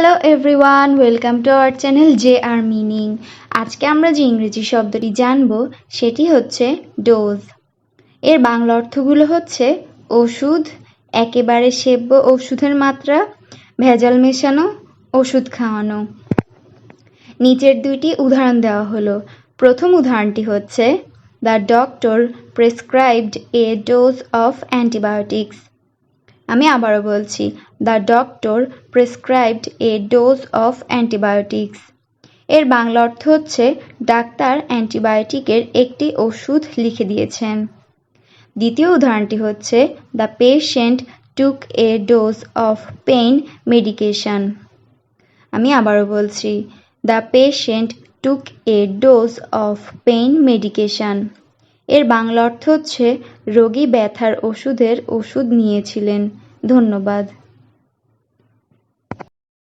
Hello everyone welcome to our channel J R meaning আজকে আমরা যে ইংরেজি শব্দটি জানব, সেটি হচ্ছে ডোজ এর বাংলা অর্থগুলো হচ্ছে ওষুধ, একেবারে সেব্য ওষুধের মাত্রা, ভেজাল মেশানো, ওষুধ খাওয়ানো। নিচের দুইটি উদাহরণ দেওয়া হলো। প্রথম উদাহরণটি হচ্ছে the doctor prescribed a dose of antibiotics আমি আবারও বলছি, the doctor prescribed a dose of antibiotics. এর বাংলা অর্থ হচ্ছে, ডাক্তার অ্যান্টিবায়োটিকের একটি ওষুধ লিখে দিয়েছেন। দ্বিতীয় উদাহরণটি হচ্ছে, the patient took a dose of pain medication. আমি আবারও বলছি, the patient took a dose of pain medication. এর বাংলা অর্থ হচ্ছে, রোগী ব্যথার ওষুধের ওষুধ নিয়েছিলেন। ধন্যবাদ।